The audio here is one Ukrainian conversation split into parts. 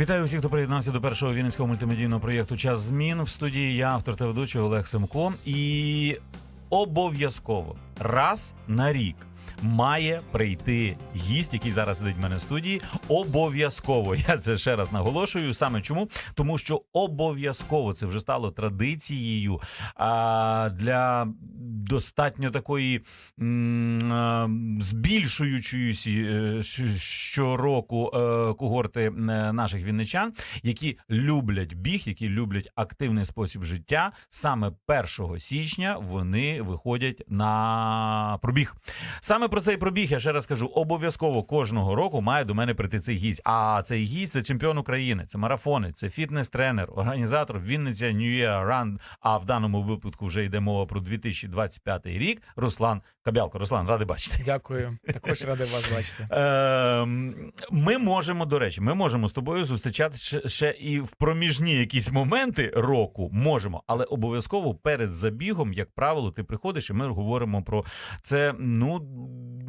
Вітаю всіх, хто приєднався до першого вінницького мультимедійного проєкту Час змін в студії. Я автор та ведучий Олег Семко. І обов'язково раз на рік має прийти гість, який зараз сидить в мене в студії. Обов'язково я це ще раз наголошую. Саме чому? Тому що обов'язково це вже стало традицією а, для достатньо такої збільшуючоїся е, щороку е, когорти е, наших вінничан, які люблять біг, які люблять активний спосіб життя. Саме 1 січня вони виходять на пробіг. Саме про цей пробіг я ще раз кажу: обов'язково кожного року має до мене прийти цей гість. А цей гість це чемпіон України, це марафонець, це фітнес-тренер, організатор Вінниця New Year Run, А в даному випадку вже йде мова про 2025 рік. Руслан Кабялко. Руслан, радий бачити. Дякую. Також радий вас бачити. Ем, Ми можемо, до речі, ми можемо з тобою зустрічатися ще, ще і в проміжні якісь моменти року. Можемо, але обов'язково перед забігом, як правило, ти приходиш, і ми говоримо про це. Ну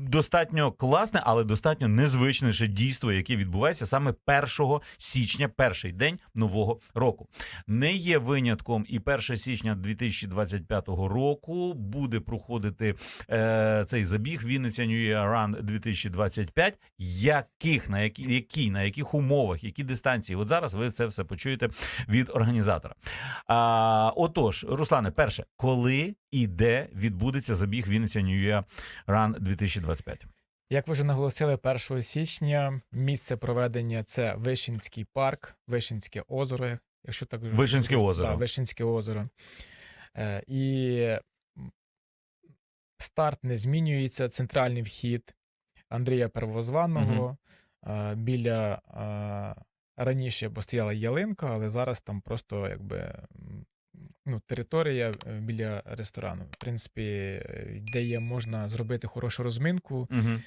достатньо класне, але достатньо незвичне дійство, яке відбувається саме 1 січня, перший день нового року. Не є винятком, і 1 січня 2025 року буде проходити е, цей забіг Вінниця New Year Run 2025. Яких на які, які на яких умовах, які дистанції? От зараз ви це все почуєте від організатора. А, отож, Руслане, перше, коли і де відбудеться забіг Вінниця New Year Run 2025? Як ви вже наголосили, 1 січня місце проведення це Вишинський парк, Вишинське озеро, якщо так Вишинське озеро. Так, Вишинське озеро. Е, і старт не змінюється. Центральний вхід Андрія Первозваного е, біля е, раніше, бо стояла ялинка, але зараз там просто якби. Ну, територія е, біля ресторану. В принципі, е, де є можна зробити хорошу розминку, Угу.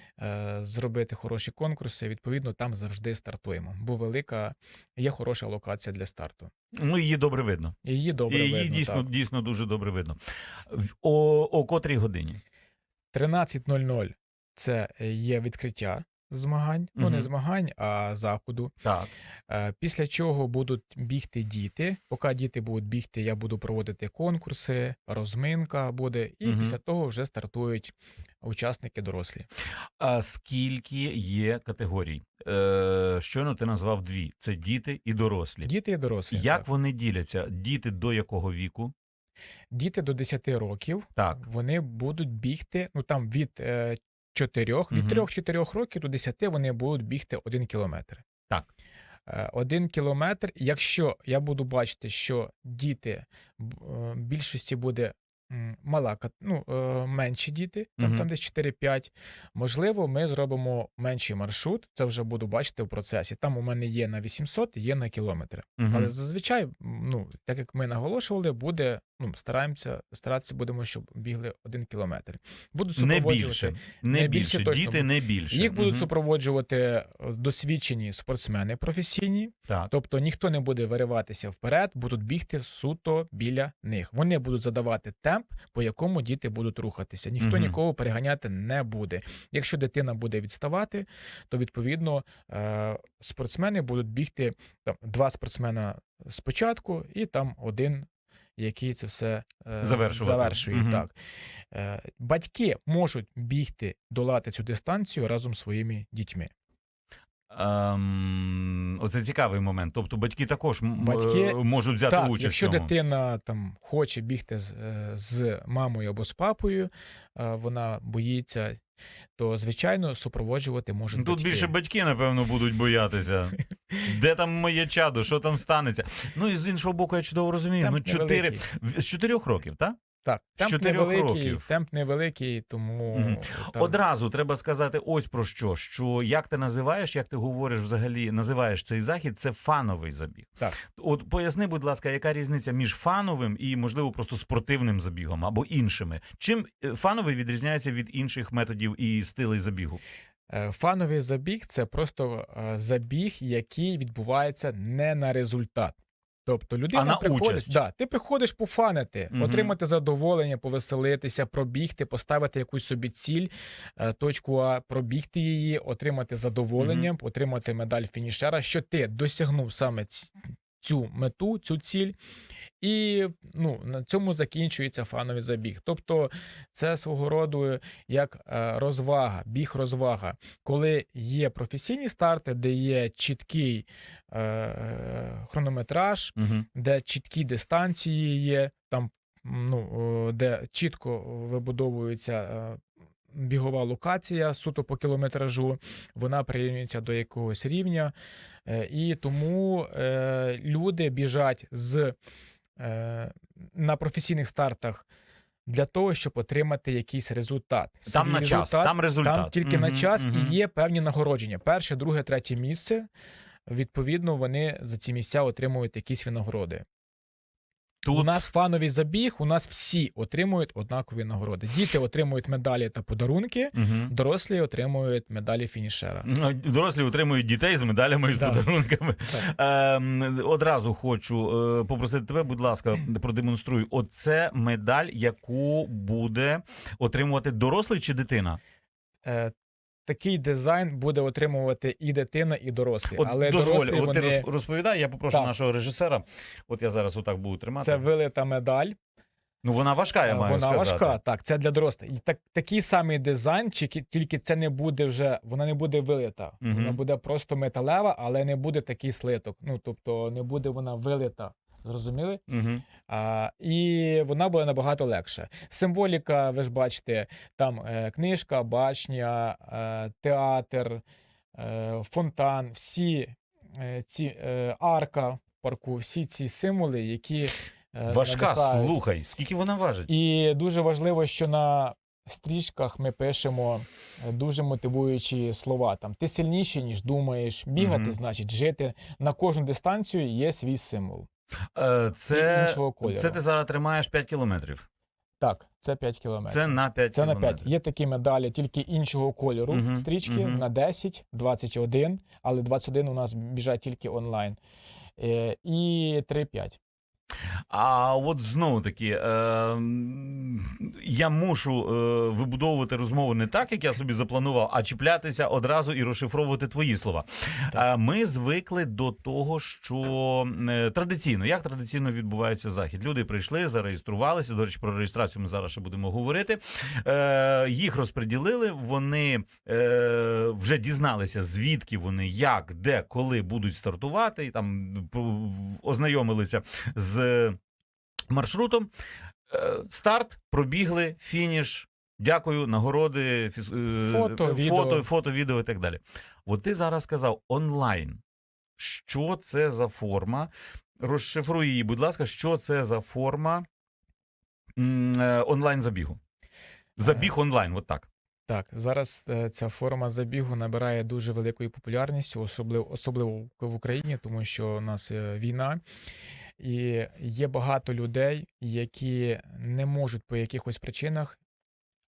зробити хороші конкурси. Відповідно, там завжди стартуємо. Бо велика є хороша локація для старту. Ну, її добре видно. Її добре її видно. дійсно, так. дійсно дуже добре видно. О, о котрій годині? 13.00 це є відкриття змагань. Ну не змагань, а заходу. Так. Е, Після чого будуть бігти діти. Поки діти будуть бігти, я буду проводити конкурси, розминка буде, і Мгм. після того вже стартують учасники дорослі. А скільки є категорій? Е, щойно ти назвав дві: це діти і дорослі. Діти і дорослі. Як так. вони діляться? Діти до якого віку? Діти до 10 років Так. вони будуть бігти, ну там від 4, від. 3-4 років до 10 вони будуть бігти 1 кілометр. Так. Е, Один кілометр, якщо я буду бачити, що діти е, більшості буде мала, ну, е, менші діти, там, там десь 4-5, можливо, ми зробимо менший маршрут, це вже буду бачити в процесі. Там у мене є на 800, є на кілометри. Мгм. Але зазвичай, ну, так як ми наголошували, буде, ну, стараємося, старатися будемо, щоб бігли один кілометр. Будуть Не супроводжувати. більше. Не, Не більше. більше точно. Діти не більше. Їх будуть Мгм. супроводжувати е, досвідчені спортсмени професійні, Так. тобто ніхто не буде вириватися вперед, будуть бігти суто біля них. Вони будуть задавати темп, по якому діти будуть рухатися. Ніхто Мгм. нікого переганяти не буде. Якщо дитина буде відставати, то відповідно е, спортсмени будуть бігти там два спортсмена спочатку, і там один. Який це все е, завершує. Угу. Так. Е, батьки можуть бігти, долати цю дистанцію разом з своїми дітьми. Ем, оце цікавий момент. Тобто батьки також Батьки- е, можуть взяти так, участь якщо в цьому. дитина там хоче бігти з, е, з мамою або з папою, е, вона боїться, то звичайно супроводжувати можуть Тут батьки. більше батьки, напевно, будуть боятися. Де там моє чадо, що там станеться? Ну і з іншого боку, я чудово розумію. Темп ну, чотири з чотирьох років, так? Так, темп чотирьох невеликий, років. темп невеликий, тому там, Одразу треба сказати ось про що: що як ти називаєш, як ти говориш взагалі, називаєш цей захід, це фановий забіг. Так. От поясни, будь ласка, яка різниця між фановим і, можливо, просто спортивним забігом або іншими? Чим е, фановий відрізняється від інших методів і стилей забігу? Е, Фановий забіг це просто е, забіг, який відбувається не на результат. Тобто людина А на приходить, участь? Да, ти приходиш пофанити, угу. отримати задоволення, повеселитися, пробігти, поставити якусь собі ціль, е, точку А, пробігти її, отримати задоволення, отримати медаль фінішера, що ти досягнув саме цю мету, цю ціль. І ну, на цьому закінчується фановий забіг. Тобто це свого роду як е, розвага, біг розвага. Коли є професійні старти, де є чіткий е, хронометраж, Угу. де чіткі дистанції є, там ну, де чітко вибудовується е, бігова локація суто по кілометражу, вона прирівнюється до якогось рівня. Е, І тому е, люди біжать з, е, на професійних стартах для того, щоб отримати якийсь результат. Там Свій на час, там результат. там тільки на час мгм. і є певні нагородження. Перше, друге, третє місце. Відповідно, вони за ці місця отримують якісь винагороди. У нас фановий забіг, у нас всі отримують однакові нагороди. Діти отримують медалі та подарунки, Мгм. дорослі отримують медалі фінішера. Ну, Дорослі утримують дітей з медалями і з Да. подарунками. Так. Ем, одразу хочу е, попросити тебе, будь ласка, продемонструй. Оце медаль, яку буде отримувати дорослий чи дитина? Е, такий дизайн буде отримувати і дитина, і дорослі. От Але дозволь, дорослі от ти вони... роз- розповідай, я попрошу Так. нашого режисера. От я зараз отак буду тримати. це вилита медаль. Ну вона важка, я Е, маю вона сказати. важка, так, це для дорослих. І так, такий самий дизайн, тільки, це не буде вже, вона не буде вилита. Мгм. Вона буде просто металева, але не буде такий слиток. Ну, тобто не буде вона вилита. Зрозуміли? Угу. А, і вона буде набагато легше. Символіка, ви ж бачите, там е, книжка, башня, е, театр, е, фонтан, всі е, ці е, арка парку, всі ці символи, які е, Важка, надихають. слухай, скільки вона важить? І дуже важливо, що на стрічках ми пишемо е, дуже мотивуючі слова. Там ти сильніший, ніж думаєш, бігати, Мгм. значить жити. На кожну дистанцію є свій символ. Е, Це, іншого кольору. це ти зараз тримаєш 5 кілометрів. Так, це 5 кілометрів. Це на 5 Це на 5. Є такі медалі тільки іншого кольору угу, стрічки угу. на 10, 21, але 21 у нас біжать тільки онлайн. Е, і 3-5. А от знову таки, е, я мушу е, вибудовувати розмову не так, як я собі запланував, а чіплятися одразу і розшифровувати твої слова. Е, ми звикли до того, що е, традиційно, як традиційно відбувається захід. Люди прийшли, зареєструвалися. До речі, про реєстрацію ми зараз ще будемо говорити. Е, їх розподілили. Вони е, вже дізналися, звідки вони, як, де, коли будуть стартувати, і там ознайомилися з маршрутом. Е, Старт, пробігли, фініш. Дякую, нагороди, фіз- е, Фото, е, відео. фото, фото, відео і так далі. От ти зараз сказав онлайн. Що це за форма? Розшифруй її, будь ласка, що це за форма е, онлайн забігу? Забіг онлайн, от так. Так, зараз ця форма забігу набирає дуже великою популярністю, особливо, особливо в Україні, тому що у нас війна. І є багато людей, які не можуть по якихось причинах,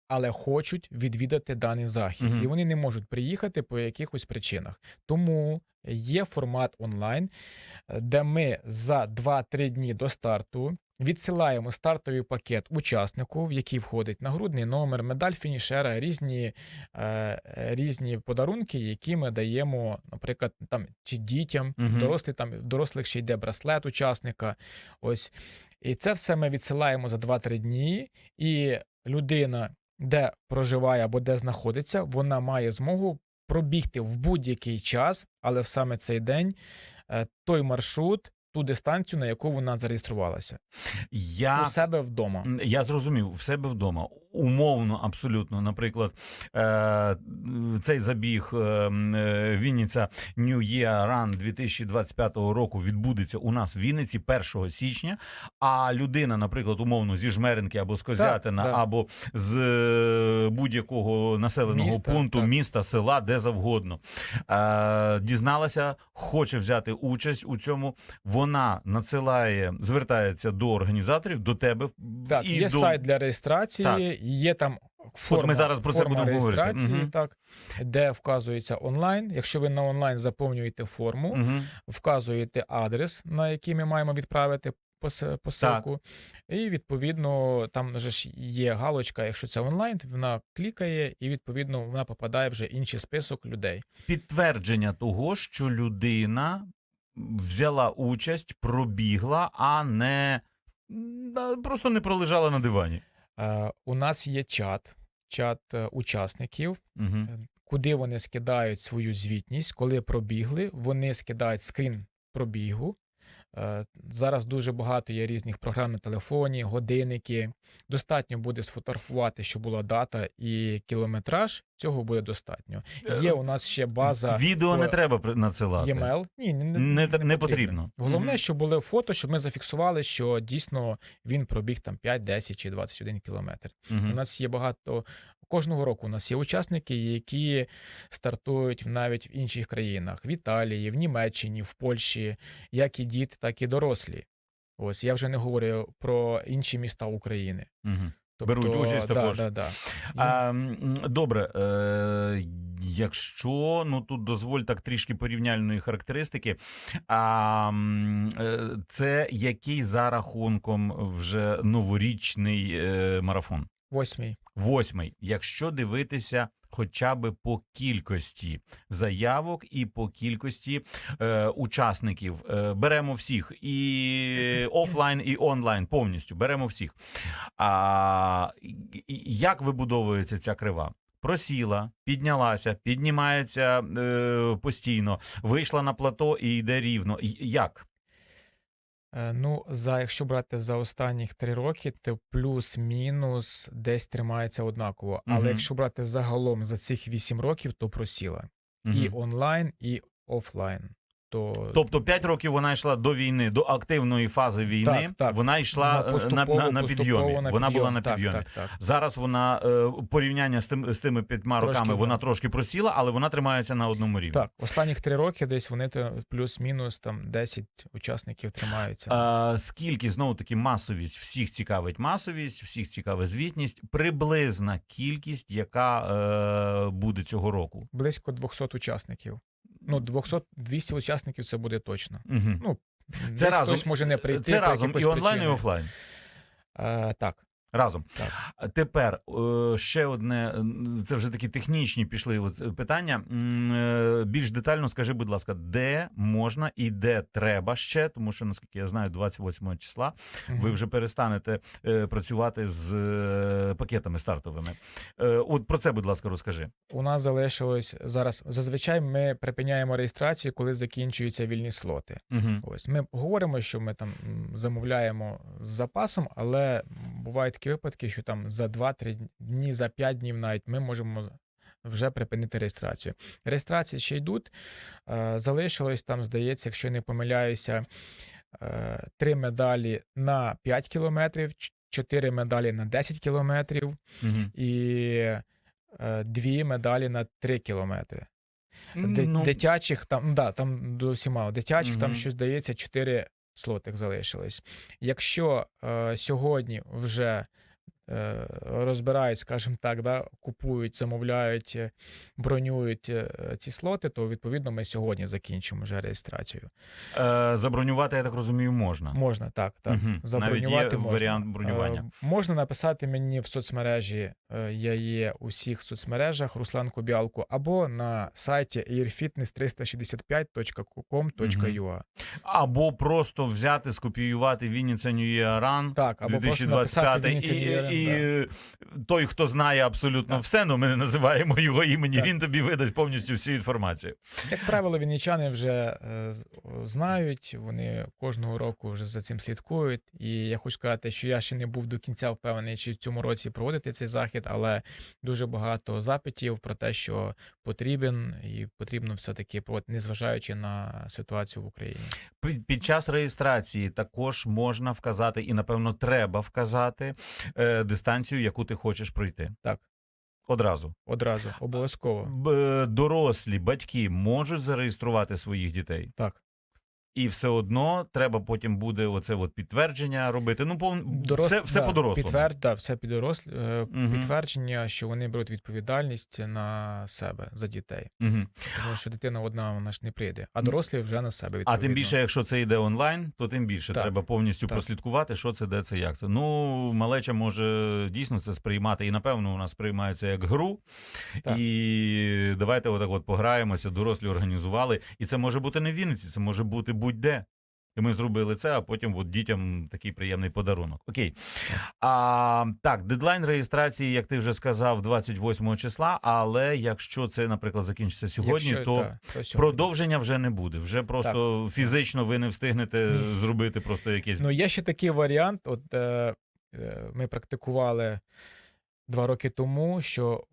але хочуть відвідати даний захід. Мгм. І вони не можуть приїхати по якихось причинах. Тому є формат онлайн, е, де ми за 2-3 дні до старту відсилаємо стартовий пакет учаснику, в який входить нагрудний номер, медаль фінішера, різні, е, різні подарунки, які ми даємо, наприклад, там чи дітям, Мгм. дорослі там дорослих ще йде браслет учасника. Ось і це все ми відсилаємо за 2-3 дні, і людина, де проживає або де знаходиться, вона має змогу пробігти в будь-який час, але в саме цей день е, той маршрут, ту дистанцію, на яку вона зареєструвалася, Я у себе вдома. Я зрозумів, в себе вдома. Умовно, абсолютно. Наприклад, е, цей забіг е, е, Вінниця New Year Run 2025 року відбудеться у нас в Вінниці 1 січня. А людина, наприклад, умовно зі Жмеринки або з Козятина, так. або з будь-якого населеного Міста, пункту, так. міста, села, де завгодно, дізналася, хоче взяти участь у цьому. Вона надсилає, звертається до організаторів, до тебе Так, і є до... сайт для реєстрації, є там форма, ми зараз про це форма будемо говорити. реєстрації, Мгм. так, де вказується онлайн. Якщо ви на онлайн заповнюєте форму, Угу. вказуєте адрес, на який ми маємо відправити посилку, і відповідно там же ж є галочка, якщо це онлайн, вона клікає, і відповідно вона попадає вже інший список людей. Підтвердження того, що людина взяла участь, пробігла, а не просто не пролежала на дивані. Е, у нас є чат, чат е, учасників. Угу. Куди вони скидають свою звітність, коли пробігли, вони скидають скрін пробігу. Е, Зараз дуже багато є різних програм на телефоні, годинники. Достатньо буде сфотографувати, що була дата і кілометраж. Цього буде достатньо. Є у нас ще база Відео не треба надсилати. e-mail. Ні, не, Не, не, не потрібно. Головне, Мгм. щоб були фото, щоб ми зафіксували, що дійсно він пробіг там 5, 10 чи 21 кілометр. Мгм. У нас є багато кожного року. У нас є учасники, які стартують навіть в інших країнах: в Італії, в Німеччині, в Польщі, як і діти, так і дорослі. Ось я вже не говорю про інші міста України. Мгм. Тобто, Беруть участь да, також. Да, да. А, добре, е, якщо ну тут дозволь так трішки порівняльної характеристики, а е, це який за рахунком вже новорічний е, марафон? Восьмий. Восьмий. Якщо дивитися хоча би по кількості заявок і по кількості е, учасників, е, беремо всіх і офлайн, і онлайн повністю беремо всіх. А як вибудовується ця крива? Просіла, піднялася, піднімається е, постійно, вийшла на плато і йде рівно. Як? Е, Ну, за якщо брати за останніх три роки, то плюс-мінус десь тримається однаково. Але Мгм. якщо брати загалом за цих вісім років, то просіла і онлайн, і офлайн. То Тобто 5 років вона йшла до війни, до активної фази війни. Так, так. Вона йшла е, на, на, на підйомі. на вона була на підйомі. Так, так, Зараз вона е, порівняння з тим з тими п'ятьма роками. да. Вона трошки просіла, але вона тримається на одному рівні. Так, останніх три роки десь вони плюс-мінус там 10 учасників тримаються. А, скільки знову таки масовість всіх цікавить масовість, всіх цікавить звітність, приблизна кількість, яка е, буде цього року. Близько 200 учасників. Ну, 200, 200 учасників це буде точно. Угу. Ну, Це разом хтось може не прийти. Це по разом якихось і онлайн, і офлайн. Е, так, Разом. так. Тепер е, ще одне, це вже такі технічні пішли е, питання. Е, Більш детально скажи, будь ласка, де можна і де треба ще, тому що наскільки я знаю, 28 числа ви вже перестанете працювати з пакетами стартовими. От про це, будь ласка, розкажи. У нас залишилось зараз. Зазвичай ми припиняємо реєстрацію, коли закінчуються вільні слоти. Угу. Ось ми говоримо, що ми там замовляємо з запасом, але бувають такі випадки, що там за 2-3 дні, за 5 днів навіть ми можемо вже припинити реєстрацію. Реєстрації ще йдуть. Е, Залишилось там, здається, якщо не помиляюся, е, три медалі на 5 кілометрів, 4 медалі на 10 кілометрів Угу. і е, дві медалі на 3 кілометри. Ну, Дитячих там, да, там досі мало. Дитячих там Мгм. щось здається, 4 слотих залишилось. Якщо е, сьогодні вже розбирають, скажімо так, да, купують, замовляють, е, бронюють е, ці слоти, то відповідно ми сьогодні закінчимо вже реєстрацію. е, забронювати, я так розумію, можна. Можна так, так. Мгм. Забронювати Навіть є можна. варіант бронювання. Е, можна написати мені в соцмережі, е, я є у всіх соцмережах Руслан Кобялко, або на сайті airfitness365.com.ua. Або просто взяти, скопіювати Вінниця просто 2025 написати Вінниця і, New Year, і, да. е, той, хто знає абсолютно Так. все, ну ми не називаємо його імені, Так. він тобі видасть повністю всю інформацію. Як правило, вінничани вже е, знають, вони кожного року вже за цим слідкують. І я хочу сказати, що я ще не був до кінця впевнений, чи в цьому році проводити цей захід, але дуже багато запитів про те, що потрібен і потрібно все-таки проводити, незважаючи на ситуацію в Україні. Під, під час реєстрації також можна вказати, і напевно треба вказати е, дистанцію, яку ти хочеш пройти. Так. Одразу. Одразу, обов'язково. Б- дорослі батьки можуть зареєструвати своїх дітей. Так. І все одно треба потім буде оце от підтвердження робити. Ну, пов... Дорос- все, все да, по-дорослому. Підтвер... Да, все підрос... е, Мгм. підтвердження, що вони беруть відповідальність на себе за дітей. Мгм. Тому що дитина одна вона ж не прийде, а дорослі вже на себе А тим більше, якщо це йде онлайн, то тим більше Так. треба повністю Так. прослідкувати, що це, де це, як це. Ну, малеча може дійсно це сприймати, і напевно у нас сприймається як гру. Так. І давайте отак от пограємося, дорослі організували. І це може бути не в Вінниці, це може бути будь-де. І ми зробили це, а потім от дітям такий приємний подарунок. Окей. А, так, дедлайн реєстрації, як ти вже сказав, 28 числа. Але якщо це, наприклад, закінчиться сьогодні, Якщо- то да, то сьогодні. Продовження вже не буде. Вже просто фізично ви не встигнете Ні. зробити просто якесь. Ну, є ще такий варіант. От е, е, ми практикували два роки тому, що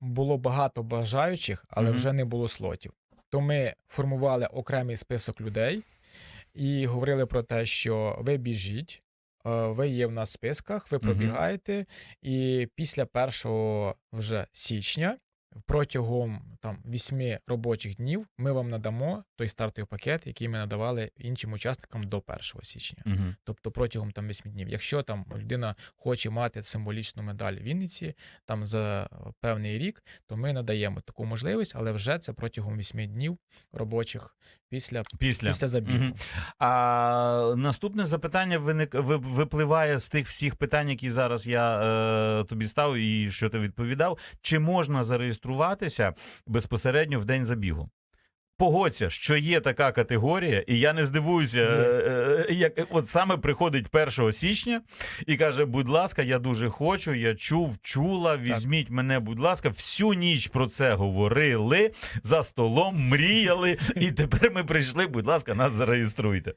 було багато бажаючих, але Мгм. вже не було слотів. То ми формували окремий список людей і говорили про те, що ви біжіть. е, Ви є в нас в списках, ви пробігаєте, і після 1 вже січня, протягом там 8 робочих днів, ми вам надамо той стартовий пакет, який ми надавали іншим учасникам до 1 січня Мгм. тобто протягом там 8 днів. Якщо там людина хоче мати символічну медаль в Вінниці там за певний рік, то ми надаємо таку можливість, але вже це протягом 8 днів робочих після, Після. після забігу. Мгм. А наступне запитання виник випливає з тих всіх питань, які зараз я е, тобі ставив, і що ти відповідав. Чи можна зареєструватися безпосередньо в день забігу? Погодься, що є така категорія, і я не здивуюся, Є. е, е, як от саме приходить 1 січня і каже: будь ласка, я дуже хочу, я чув, чула, візьміть мене, будь ласка, всю ніч про це говорили за столом, мріяли, і тепер ми прийшли. Будь ласка, нас зареєструйте.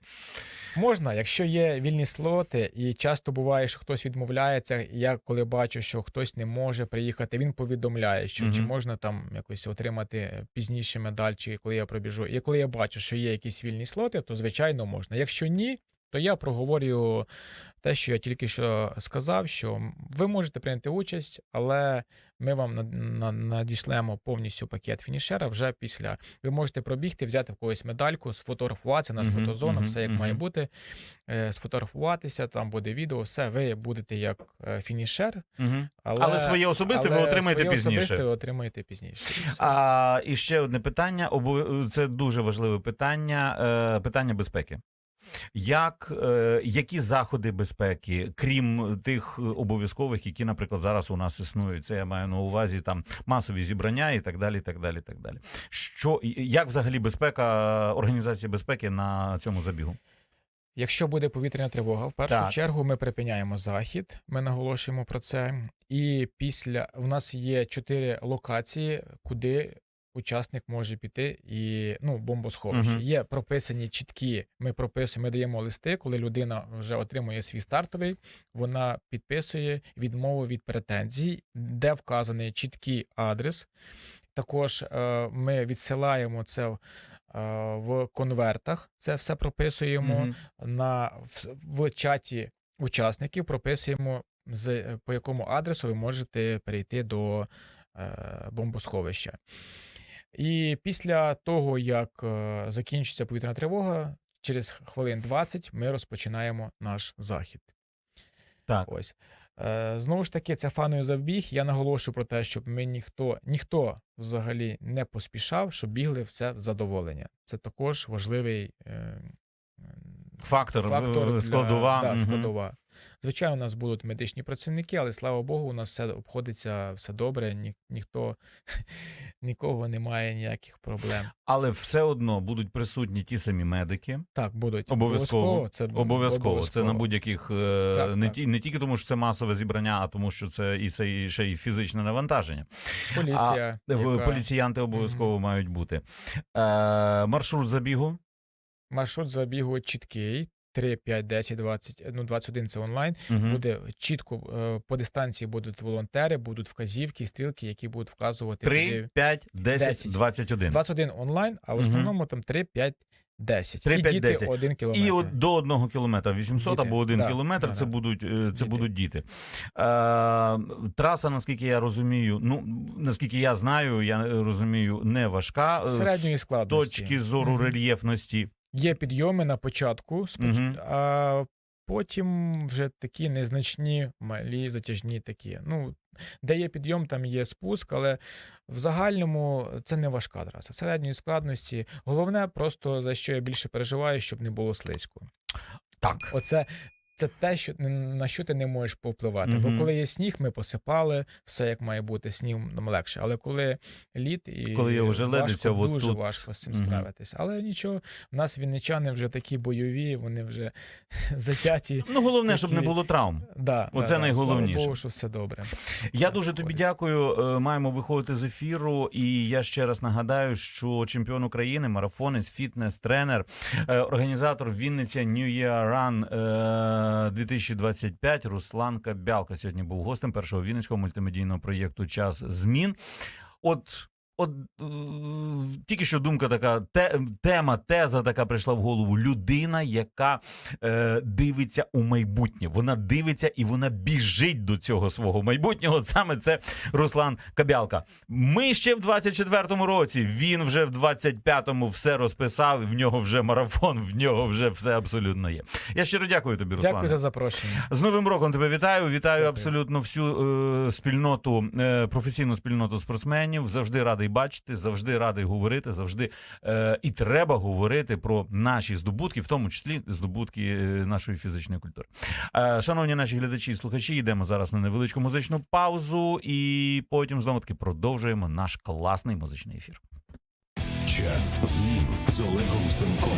Можна, якщо є вільні слоти, і часто буває, що хтось відмовляється. і Я коли бачу, що хтось не може приїхати, він повідомляє, що чи можна там якось отримати пізніше медаль, чи коли я пробіжу. І коли я бачу, що є якісь вільні слоти, то звичайно можна. Якщо ні, то я проговорюю те, що я тільки що сказав, що ви можете прийняти участь, але ми вам на- на- надішлемо повністю пакет фінішера вже після. Ви можете пробігти, взяти в когось медальку, сфотографуватися, у нас Мгм, фотозона, все як має бути. е, Сфотографуватися, там буде відео, все, ви будете як е, фінішер, але, Але своє особисте ви отримаєте своє пізніше. Особисте ви отримаєте пізніше. А і ще одне питання. Це дуже важливе питання. е, Питання безпеки. Як, е, які заходи безпеки, крім тих е, обов'язкових, які, наприклад, зараз у нас існують, це я маю на увазі там масові зібрання і так далі. і так далі, і так далі. Що як взагалі безпека, організація безпеки на цьому забігу? Якщо буде повітряна тривога, в першу Так. чергу ми припиняємо захід. Ми наголошуємо про це. І після у нас є чотири локації, куди учасник може піти, і ну бомбосховище. Мгм. Є прописані чіткі. Ми прописуємо, ми даємо листи, коли людина вже отримує свій стартовий. Вона підписує відмову від претензій, де вказаний чіткий адрес. Також е, ми відсилаємо це в, е, в конвертах. Це все прописуємо Мгм. на в, в чаті учасників прописуємо, з по якому адресу ви можете перейти до е, бомбосховища. І після того, як е, закінчиться повітряна тривога, через хвилин 20 ми розпочинаємо наш захід. Так. Ось. Е, знову ж таки, це фановий забіг. Я наголошую про те, щоб ми ніхто, ніхто взагалі не поспішав, щоб бігли все в задоволення. Це також важливий е, Фактор, фактор для- складова. да, складова. Звичайно, у нас будуть медичні працівники, але слава Богу, у нас все обходиться все добре. Ні, ніхто нікого немає ніяких проблем. Але все одно будуть присутні ті самі медики. Так, будуть Обов'язково. Це Обов'язково. Це на будь-яких е, Так, не так. ті не тільки тому, що це масове зібрання, а тому, що це і це і ще й фізичне навантаження. поліція. Е, яка- Поліціянти обов'язково мають бути. Е, маршрут забігу. Маршрут забігу чіткий. 3, 5, 10, 20, ну 21 це онлайн. Мгм. Буде чітко е, по дистанції будуть волонтери, будуть вказівки, стрілки, які будуть вказувати 3, куди. 5, 10, 10. 21. 21 онлайн, а в основному там 3, 5, 10. 3, і 5, діти 10. 1 кілометр. І от до одного кілометра 800 Діти. або один Да, кілометр. да, це да. будуть е, це Діти. будуть діти. Е, траса, наскільки я розумію, ну наскільки я знаю, я розумію, не важка. Е, з середньої складності. точки зору Мгм. рельєфності. Є підйоми на початку, споч- угу. а потім вже такі незначні, малі, затяжні такі. Ну, де є підйом, там є спуск, але в загальному це не важка траса. Середньої складності. Головне, просто за що я більше переживаю, щоб не було слизько. Так. Оце це те, що на що ти не можеш повпливати. Мгм. Бо коли є сніг, ми посипали, все як має бути, сніг нам легше. Але коли лід і Коли є вже важко, ледиця, дуже тут- важко з цим Мгм. справитись. Але нічого, в нас вінничани вже такі бойові, вони вже затяті. Ну, головне, щоб не було травм. Да, Оце да, найголовніше. Слава Богу, що все добре. Я дуже тобі дякую. Е, Маємо виходити з ефіру. І я ще раз нагадаю, що чемпіон України, марафонець, фітнес, тренер, е, організатор Вінниця New Year Run е, 2025 Руслан Кабялка сьогодні був гостем першого вінницького мультимедійного проєкту Час змін. От. От тільки що думка така, те, тема, теза така прийшла в голову. Людина, яка е, дивиться у майбутнє. Вона дивиться і вона біжить до цього свого майбутнього. От Саме це Руслан Кабялка. Ми ще в 24-му році. Він вже в 25-му все розписав. В нього вже марафон, в нього вже все абсолютно є. Я щиро дякую тобі, Руслан. Дякую за запрошення. З Новим роком тебе вітаю. Вітаю Дякую. абсолютно всю е, спільноту, е, професійну спільноту спортсменів. Завжди радий бачити, завжди радий говорити, завжди е, і треба говорити про наші здобутки, в тому числі здобутки е, нашої фізичної культури. Е, шановні наші глядачі і слухачі, йдемо зараз на невеличку музичну паузу, і потім знову таки продовжуємо наш класний музичний ефір. Час змін з Олегом Семком.